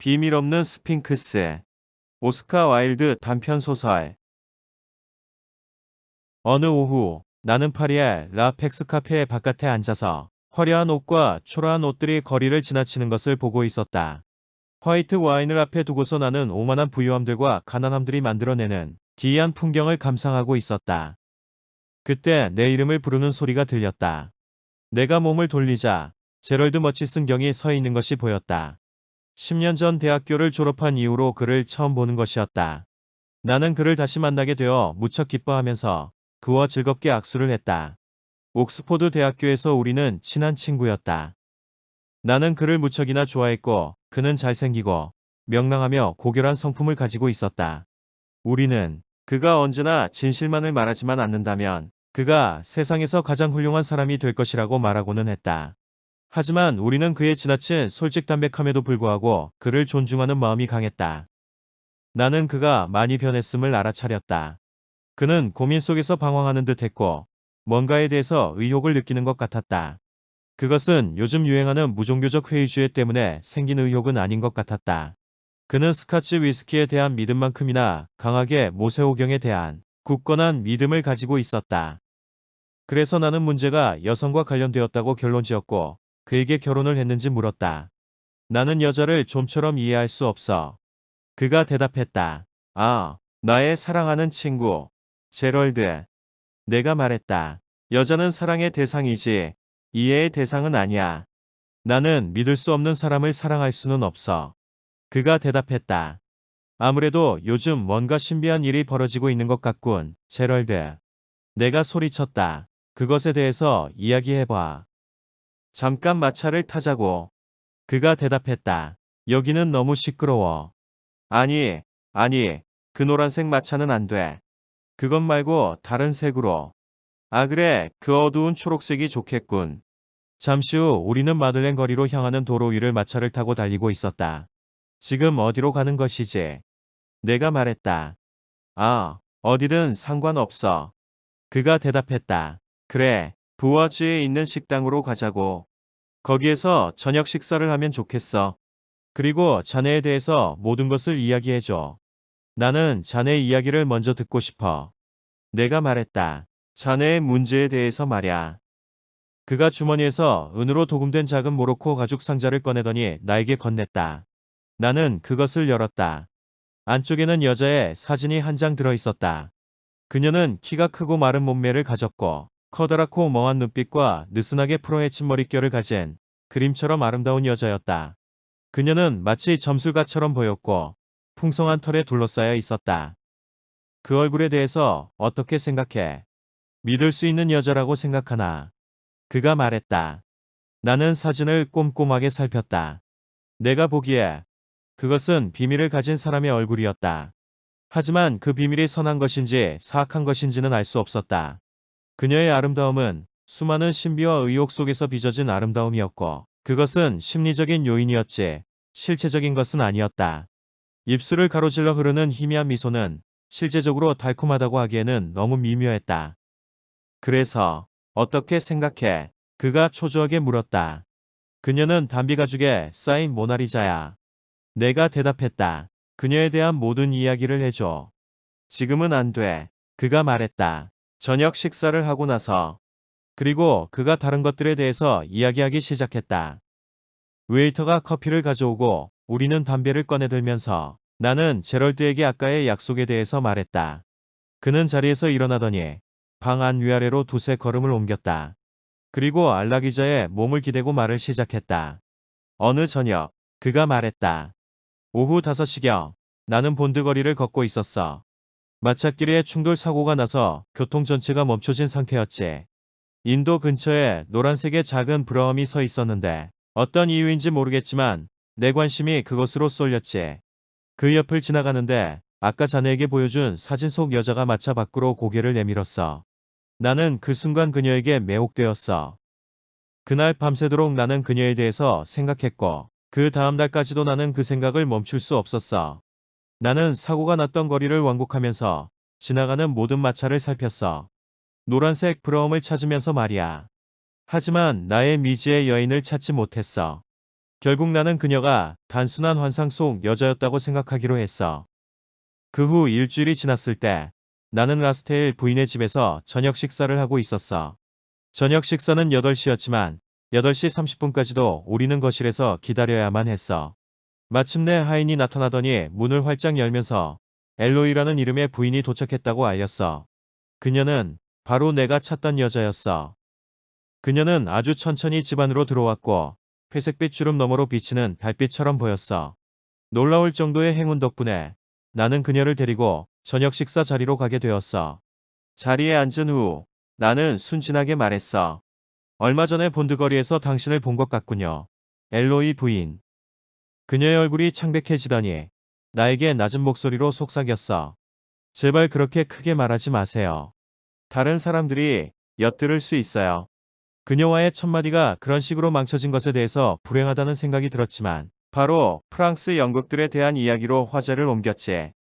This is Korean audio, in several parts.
비밀 없는 스핑크스. 오스카 와일드 단편 소설. 어느 오후 나는 파리의 라펙스 카페의 바깥에 앉아서 화려한 옷과 초라한 옷들이 거리를 지나치는 것을 보고 있었다. 화이트 와인을 앞에 두고서 나는 오만한 부유함들과 가난함들이 만들어내는 기이한 풍경을 감상하고 있었다. 그때 내 이름을 부르는 소리가 들렸다. 내가 몸을 돌리자 제럴드 머치슨 경이 서 있는 것이 보였다. 10년 전 대학교를 졸업한 이후로 그를 처음 보는 것이었다. 나는 그를 다시 만나게 되어 무척 기뻐하면서 그와 즐겁게 악수를 했다. 옥스포드 대학교에서 우리는 친한 친구였다. 나는 그를 무척이나 좋아했고 그는 잘생기고 명랑하며 고결한 성품을 가지고 있었다. 우리는 그가 언제나 진실만을 말하지만 않는다면 그가 세상에서 가장 훌륭한 사람이 될 것이라고 말하고는 했다. 하지만 우리는 그의 지나친 솔직담백함에도 불구하고 그를 존중하는 마음이 강했다. 나는 그가 많이 변했음을 알아차렸다. 그는 고민 속에서 방황하는 듯 했고 뭔가에 대해서 의욕을 느끼는 것 같았다. 그것은 요즘 유행하는 무종교적 회의주의 때문에 생긴 의욕은 아닌 것 같았다. 그는 스카치 위스키에 대한 믿음만큼이나 강하게 모세오경에 대한 굳건한 믿음을 가지고 있었다. 그래서 나는 문제가 여성과 관련되었다고 결론 지었고 그에게 결혼을 했는지 물었다. 나는 여자를 좀처럼 이해할 수 없어. 그가 대답했다. 아, 나의 사랑하는 친구. 제럴드. 내가 말했다. 여자는 사랑의 대상이지 이해의 대상은 아니야. 나는 믿을 수 없는 사람을 사랑할 수는 없어. 그가 대답했다. 아무래도 요즘 뭔가 신비한 일이 벌어지고 있는 것 같군, 제럴드. 내가 소리쳤다. 그것에 대해서 이야기해봐. 잠깐 마차를 타자고. 그가 대답했다. 여기는 너무 시끄러워. 아니, 아니, 그 노란색 마차는 안 돼. 그것 말고 다른 색으로. 아 그래, 그 어두운 초록색이 좋겠군. 잠시 후 우리는 마들렌 거리로 향하는 도로 위를 마차를 타고 달리고 있었다. 지금 어디로 가는 것이지? 내가 말했다. 아, 어디든 상관없어. 그가 대답했다. 그래, 부와주에 있는 식당으로 가자고. 거기에서 저녁 식사를 하면 좋겠어. 그리고 자네에 대해서 모든 것을 이야기해줘. 나는 자네 이야기를 먼저 듣고 싶어. 내가 말했다. 자네의 문제에 대해서 말야. 그가 주머니에서 은으로 도금된 작은 모로코 가죽 상자를 꺼내더니 나에게 건넸다. 나는 그것을 열었다. 안쪽에는 여자의 사진이 한 장 들어 있었다. 그녀는 키가 크고 마른 몸매를 가졌고 커다랗고 멍한 눈빛과 느슨하게 풀어헤친 머릿결을 가진 그림처럼 아름다운 여자였다. 그녀는 마치 점술가처럼 보였고 풍성한 털에 둘러싸여 있었다. 그 얼굴에 대해서 어떻게 생각해? 믿을 수 있는 여자라고 생각하나? 그가 말했다. 나는 사진을 꼼꼼하게 살폈다. 내가 보기에 그것은 비밀을 가진 사람의 얼굴이었다. 하지만 그 비밀이 선한 것인지 사악한 것인지는 알 수 없었다. 그녀의 아름다움은 수많은 신비와 의혹 속에서 빚어진 아름다움이었고 그것은 심리적인 요인이었지 실체적인 것은 아니었다. 입술을 가로질러 흐르는 희미한 미소는 실제적으로 달콤하다고 하기에는 너무 미묘했다. 그래서 어떻게 생각해? 그가 초조하게 물었다. 그녀는 담비 가죽에 쌓인 모나리자야. 내가 대답했다. 그녀에 대한 모든 이야기를 해줘. 지금은 안 돼. 그가 말했다. 저녁 식사를 하고 나서. 그리고 그가 다른 것들에 대해서 이야기하기 시작했다. 웨이터가 커피를 가져오고 우리는 담배를 꺼내들면서 나는 제럴드에게 아까의 약속에 대해서 말했다. 그는 자리에서 일어나더니 방 안 위아래로 두세 걸음을 옮겼다. 그리고 알라 기자의 몸을 기대고 말을 시작했다. 어느 저녁 그가 말했다. 오후 5시경 나는 본드거리를 걷고 있었어. 마찻길에 충돌 사고가 나서 교통 전체가 멈춰진 상태였지. 인도 근처에 노란색의 작은 브라움이 서 있었는데 어떤 이유인지 모르겠지만 내 관심이 그것으로 쏠렸지. 그 옆을 지나가는데 아까 자네에게 보여준 사진 속 여자가 마차 밖으로 고개를 내밀었어. 나는 그 순간 그녀에게 매혹되었어. 그날 밤새도록 나는 그녀에 대해서 생각했고 그 다음 날까지도 나는 그 생각을 멈출 수 없었어. 나는 사고가 났던 거리를 왕복하면서 지나가는 모든 마차를 살폈어. 노란색 브라움을 찾으면서 말이야. 하지만 나의 미지의 여인을 찾지 못했어. 결국 나는 그녀가 단순한 환상 속 여자였다고 생각하기로 했어. 그 후 일주일이 지났을 때 나는 라스테일 부인의 집에서 저녁 식사를 하고 있었어. 저녁 식사는 8시였지만 8시 30분까지도 우리는 거실에서 기다려야만 했어. 마침내 하인이 나타나더니 문을 활짝 열면서 엘로이라는 이름의 부인이 도착했다고 알렸어. 그녀는 바로 내가 찾던 여자였어. 그녀는 아주 천천히 집 안으로 들어왔고 회색빛 주름 너머로 비치는 달빛처럼 보였어. 놀라울 정도의 행운 덕분에 나는 그녀를 데리고 저녁 식사 자리로 가게 되었어. 자리에 앉은 후 나는 순진하게 말했어. 얼마 전에 본드거리에서 당신을 본 것 같군요. 엘로이 부인. 그녀의 얼굴이 창백해지더니 나에게 낮은 목소리로 속삭였어. 제발 그렇게 크게 말하지 마세요. 다른 사람들이 엿들을 수 있어요. 그녀와의 첫마디가 그런 식으로 망쳐진 것에 대해서 불행하다는 생각이 들었지만 바로 프랑스 연극들에 대한 이야기로 화제를 옮겼지.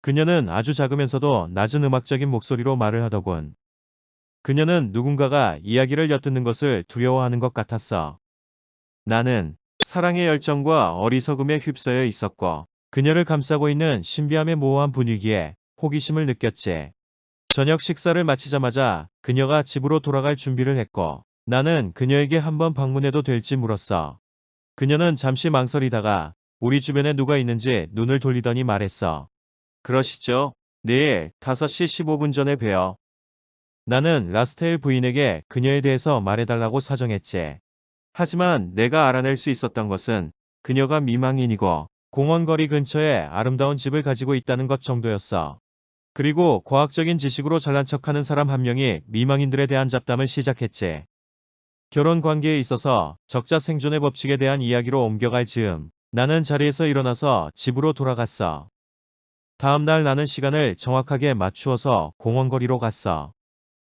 그녀는 아주 작으면서도 낮은 음악적인 목소리로 말을 하더군. 그녀는 누군가가 이야기를 엿듣는 것을 두려워하는 것 같았어. 나는 사랑의 열정과 어리석음에 휩싸여 있었고 그녀를 감싸고 있는 신비함의 모호한 분위기에 호기심을 느꼈지. 저녁 식사를 마치자마자 그녀가 집으로 돌아갈 준비를 했고 나는 그녀에게 한번 방문해도 될지 물었어. 그녀는 잠시 망설이다가 우리 주변에 누가 있는지 눈을 돌리더니 말했어. 그러시죠. 내일 5시 15분 전에 봬요. 나는 라스테일 부인에게 그녀에 대해서 말해달라고 사정했지. 하지만 내가 알아낼 수 있었던 것은 그녀가 미망인이고 공원거리 근처에 아름다운 집을 가지고 있다는 것 정도였어. 그리고 과학적인 지식으로 잘난 척하는 사람 한 명이 미망인들에 대한 잡담을 시작했지. 결혼 관계에 있어서 적자 생존의 법칙에 대한 이야기로 옮겨갈 즈음 나는 자리에서 일어나서 집으로 돌아갔어. 다음 날 나는 시간을 정확하게 맞추어서 공원거리로 갔어.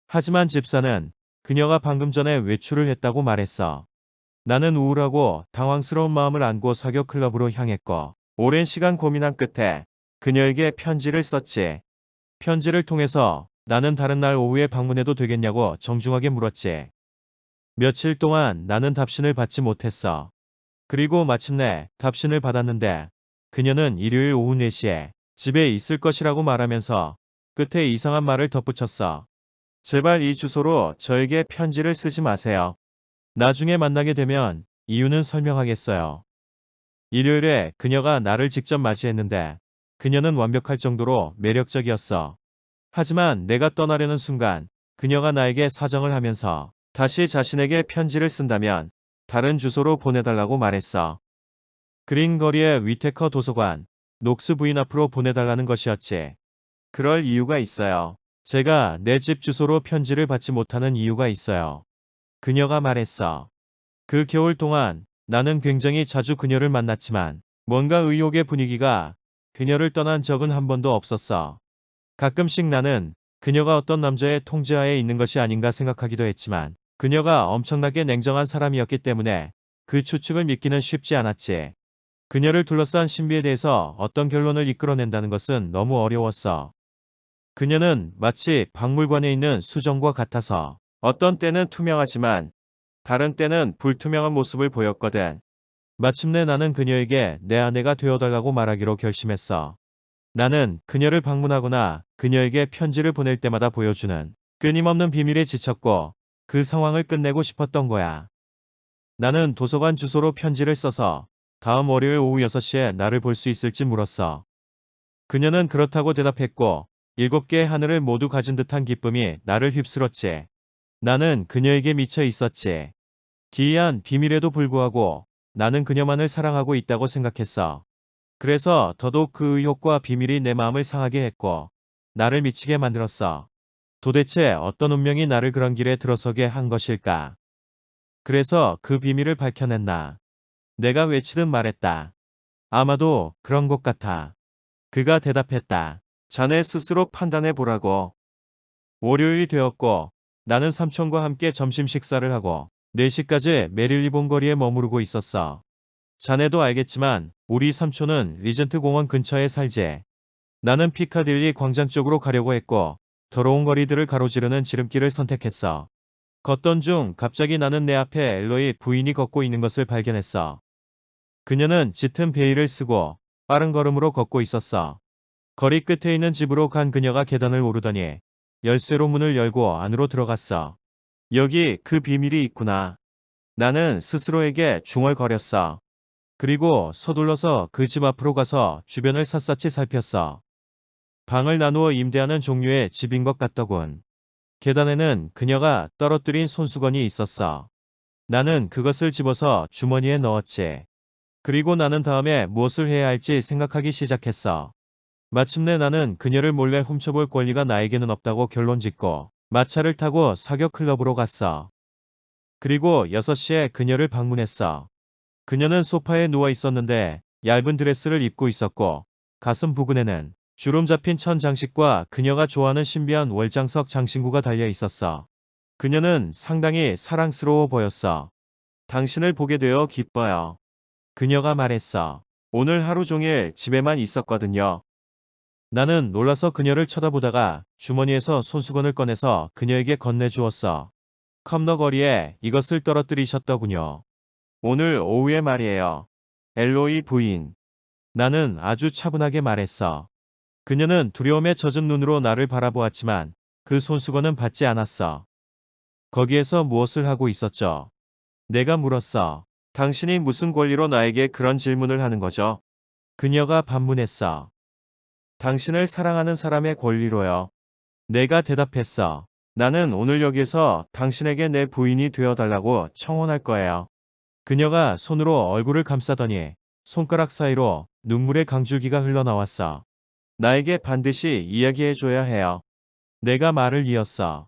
하지만 집사는 그녀가 방금 전에 외출을 했다고 말했어. 나는 우울하고 당황스러운 마음을 안고 사교 클럽으로 향했고 오랜 시간 고민한 끝에 그녀에게 편지를 썼지. 편지를 통해서 나는 다른 날 오후에 방문해도 되겠냐고 정중하게 물었지. 며칠 동안 나는 답신을 받지 못했어. 그리고 마침내 답신을 받았는데 그녀는 일요일 오후 4시에 집에 있을 것이라고 말하면서 끝에 이상한 말을 덧붙였어. 제발 이 주소로 저에게 편지를 쓰지 마세요. 나중에 만나게 되면 이유는 설명하겠어요. 일요일에 그녀가 나를 직접 맞이했는데 그녀는 완벽할 정도로 매력적이었어. 하지만 내가 떠나려는 순간 그녀가 나에게 사정을 하면서 다시 자신에게 편지를 쓴다면 다른 주소로 보내달라고 말했어. 그린거리의 위테커 도서관, 녹스 부인 앞으로 보내달라는 것이었지. 그럴 이유가 있어요. 제가 내 집 주소로 편지를 받지 못하는 이유가 있어요. 그녀가 말했어. 그 겨울 동안 나는 굉장히 자주 그녀를 만났지만 뭔가 의욕의 분위기가 그녀를 떠난 적은 한 번도 없었어. 가끔씩 나는 그녀가 어떤 남자의 통제하에 있는 것이 아닌가 생각하기도 했지만 그녀가 엄청나게 냉정한 사람이었기 때문에 그 추측을 믿기는 쉽지 않았지. 그녀를 둘러싼 신비에 대해서 어떤 결론을 이끌어낸다는 것은 너무 어려웠어. 그녀는 마치 박물관에 있는 수정과 같아서 어떤 때는 투명하지만 다른 때는 불투명한 모습을 보였거든. 마침내 나는 그녀에게 내 아내가 되어달라고 말하기로 결심했어. 나는 그녀를 방문하거나 그녀에게 편지를 보낼 때마다 보여주는 끊임없는 비밀에 지쳤고 그 상황을 끝내고 싶었던 거야. 나는 도서관 주소로 편지를 써서 다음 월요일 오후 6시에 나를 볼 수 있을지 물었어. 그녀는 그렇다고 대답했고 일곱 개의 하늘을 모두 가진 듯한 기쁨이 나를 휩쓸었지. 나는 그녀에게 미쳐 있었지. 기이한 비밀에도 불구하고 나는 그녀만을 사랑하고 있다고 생각했어. 그래서 더더욱 그 의혹과 비밀이 내 마음을 상하게 했고 나를 미치게 만들었어. 도대체 어떤 운명이 나를 그런 길에 들어서게 한 것일까? 그래서 그 비밀을 밝혀냈나? 내가 외치듯 말했다. 아마도 그런 것 같아. 그가 대답했다. 자네 스스로 판단해 보라고. 월요일이 되었고 나는 삼촌과 함께 점심 식사를 하고 4시까지 메릴리본 거리에 머무르고 있었어. 자네도 알겠지만 우리 삼촌은 리젠트 공원 근처에 살지. 나는 피카딜리 광장 쪽으로 가려고 했고 더러운 거리들을 가로지르는 지름길을 선택했어. 걷던 중 갑자기 나는 내 앞에 엘로이 부인이 걷고 있는 것을 발견했어. 그녀는 짙은 베일을 쓰고 빠른 걸음으로 걷고 있었어. 거리 끝에 있는 집으로 간 그녀가 계단을 오르더니 열쇠로 문을 열고 안으로 들어갔어. 여기 그 비밀이 있구나. 나는 스스로에게 중얼거렸어. 그리고 서둘러서 그 집 앞으로 가서 주변을 샅샅이 살폈어. 방을 나누어 임대하는 종류의 집인 것 같더군. 계단에는 그녀가 떨어뜨린 손수건이 있었어. 나는 그것을 집어서 주머니에 넣었지. 그리고 나는 다음에 무엇을 해야 할지 생각하기 시작했어. 마침내 나는 그녀를 몰래 훔쳐볼 권리가 나에게는 없다고 결론 짓고 마차를 타고 사격 클럽으로 갔어. 그리고 6시에 그녀를 방문했어. 그녀는 소파에 누워 있었는데 얇은 드레스를 입고 있었고 가슴 부근에는 주름 잡힌 천 장식과 그녀가 좋아하는 신비한 월장석 장신구가 달려 있었어. 그녀는 상당히 사랑스러워 보였어. 당신을 보게 되어 기뻐요. 그녀가 말했어. 오늘 하루 종일 집에만 있었거든요. 나는 놀라서 그녀를 쳐다보다가 주머니에서 손수건을 꺼내서 그녀에게 건네주었어. 컴너 거리에 이것을 떨어뜨리셨더군요. 오늘 오후에 말이에요. 엘로이 부인. 나는 아주 차분하게 말했어. 그녀는 두려움에 젖은 눈으로 나를 바라보았지만 그 손수건은 받지 않았어. 거기에서 무엇을 하고 있었죠? 내가 물었어. 당신이 무슨 권리로 나에게 그런 질문을 하는 거죠? 그녀가 반문했어. 당신을 사랑하는 사람의 권리로요. 내가 대답했어. 나는 오늘 여기에서 당신에게 내 부인이 되어달라고 청혼할 거예요. 그녀가 손으로 얼굴을 감싸더니 손가락 사이로 눈물의 강줄기가 흘러나왔어. 나에게 반드시 이야기해줘야 해요. 내가 말을 이었어.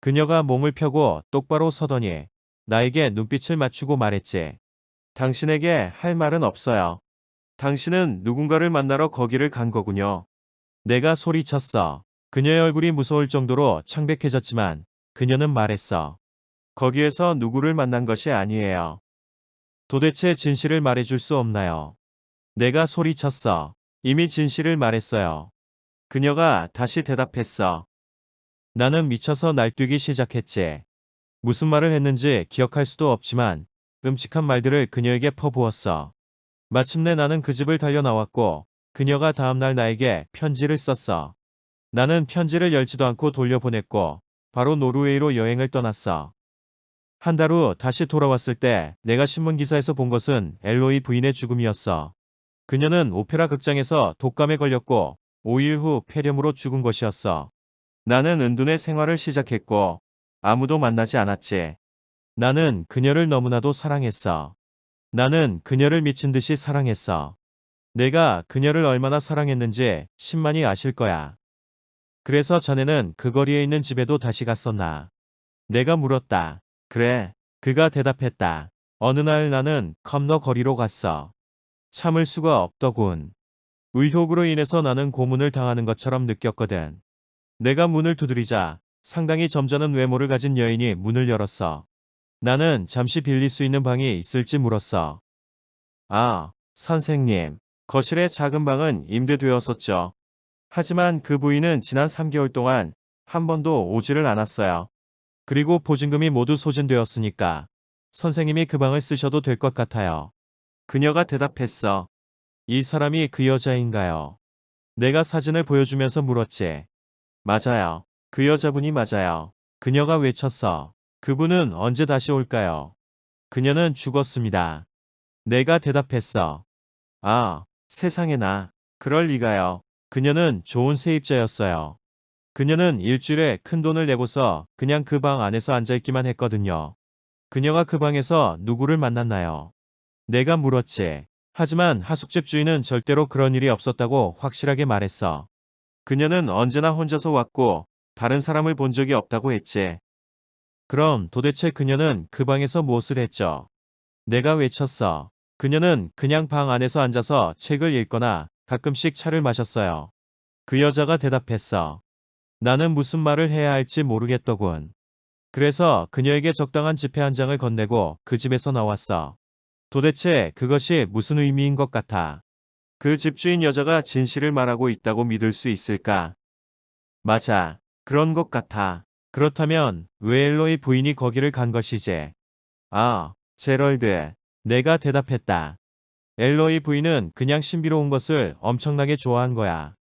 그녀가 몸을 펴고 똑바로 서더니 나에게 눈빛을 맞추고 말했지. 당신에게 할 말은 없어요. 당신은 누군가를 만나러 거기를 간 거군요. 내가 소리쳤어. 그녀의 얼굴이 무서울 정도로 창백해졌지만 그녀는 말했어. 거기에서 누구를 만난 것이 아니에요. 도대체 진실을 말해줄 수 없나요? 내가 소리쳤어. 이미 진실을 말했어요. 그녀가 다시 대답했어. 나는 미쳐서 날뛰기 시작했지. 무슨 말을 했는지 기억할 수도 없지만 끔찍한 말들을 그녀에게 퍼부었어. 마침내 나는 그 집을 달려 나왔고 그녀가 다음날 나에게 편지를 썼어. 나는 편지를 열지도 않고 돌려보냈고 바로 노르웨이로 여행을 떠났어. 한 달 후 다시 돌아왔을 때 내가 신문 기사에서 본 것은 엘로이 부인의 죽음이었어. 그녀는 오페라 극장에서 독감에 걸렸고 5일 후 폐렴으로 죽은 것이었어. 나는 은둔의 생활을 시작했고 아무도 만나지 않았지. 나는 그녀를 너무나도 사랑했어. 나는 그녀를 미친 듯이 사랑했어. 내가 그녀를 얼마나 사랑했는지 10만이 아실 거야. 그래서 자네는 그 거리에 있는 집에도 다시 갔었나. 내가 물었다. 그래. 그가 대답했다. 어느 날 나는 컴너 거리로 갔어. 참을 수가 없더군. 의혹으로 인해서 나는 고문을 당하는 것처럼 느꼈거든. 내가 문을 두드리자 상당히 점잖은 외모를 가진 여인이 문을 열었어. 나는 잠시 빌릴 수 있는 방이 있을지 물었어. 아, 선생님. 거실의 작은 방은 임대되었었죠. 하지만 그 부인은 지난 3개월 동안 한 번도 오지를 않았어요. 그리고 보증금이 모두 소진되었으니까 선생님이 그 방을 쓰셔도 될 것 같아요. 그녀가 대답했어. 이 사람이 그 여자인가요? 내가 사진을 보여주면서 물었지. 맞아요. 그 여자분이 맞아요. 그녀가 외쳤어. 그분은 언제 다시 올까요? 그녀는 죽었습니다. 내가 대답했어. 아, 세상에 나. 그럴 리가요. 그녀는 좋은 세입자였어요. 그녀는 일주일에 큰 돈을 내고서 그냥 그 방 안에서 앉아있기만 했거든요. 그녀가 그 방에서 누구를 만났나요? 내가 물었지. 하지만 하숙집 주인은 절대로 그런 일이 없었다고 확실하게 말했어. 그녀는 언제나 혼자서 왔고 다른 사람을 본 적이 없다고 했지. 그럼 도대체 그녀는 그 방에서 무엇을 했죠? 내가 외쳤어. 그녀는 그냥 방 안에서 앉아서 책을 읽거나 가끔씩 차를 마셨어요. 그 여자가 대답했어. 나는 무슨 말을 해야 할지 모르겠더군. 그래서 그녀에게 적당한 지폐 한 장을 건네고 그 집에서 나왔어. 도대체 그것이 무슨 의미인 것 같아. 그 집주인 여자가 진실을 말하고 있다고 믿을 수 있을까? 맞아. 그런 것 같아. 그렇다면 왜 엘로이 부인이 거기를 간 것이지? 아, 제럴드. 내가 대답했다. 엘로이 부인은 그냥 신비로운 것을 엄청나게 좋아한 거야.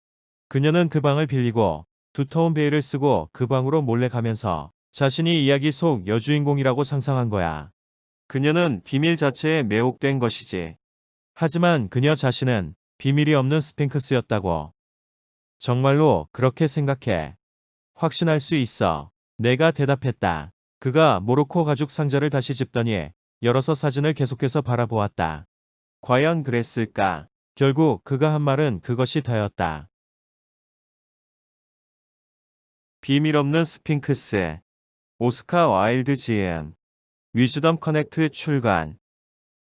그녀는 그 방을 빌리고 두터운 베일을 쓰고 그 방으로 몰래 가면서 자신이 이야기 속 여주인공이라고 상상한 거야. 그녀는 비밀 자체에 매혹된 것이지. 하지만 그녀 자신은 비밀이 없는 스핑크스였다고. 정말로 그렇게 생각해. 확신할 수 있어. 내가 대답했다. 그가 모로코 가죽 상자를 다시 집더니 열어서 사진을 계속해서 바라보았다. 과연 그랬을까? 결국 그가 한 말은 그것이 다였다. 비밀 없는 스핑크스. 오스카 와일드 지음. 위즈덤 커넥트 출간.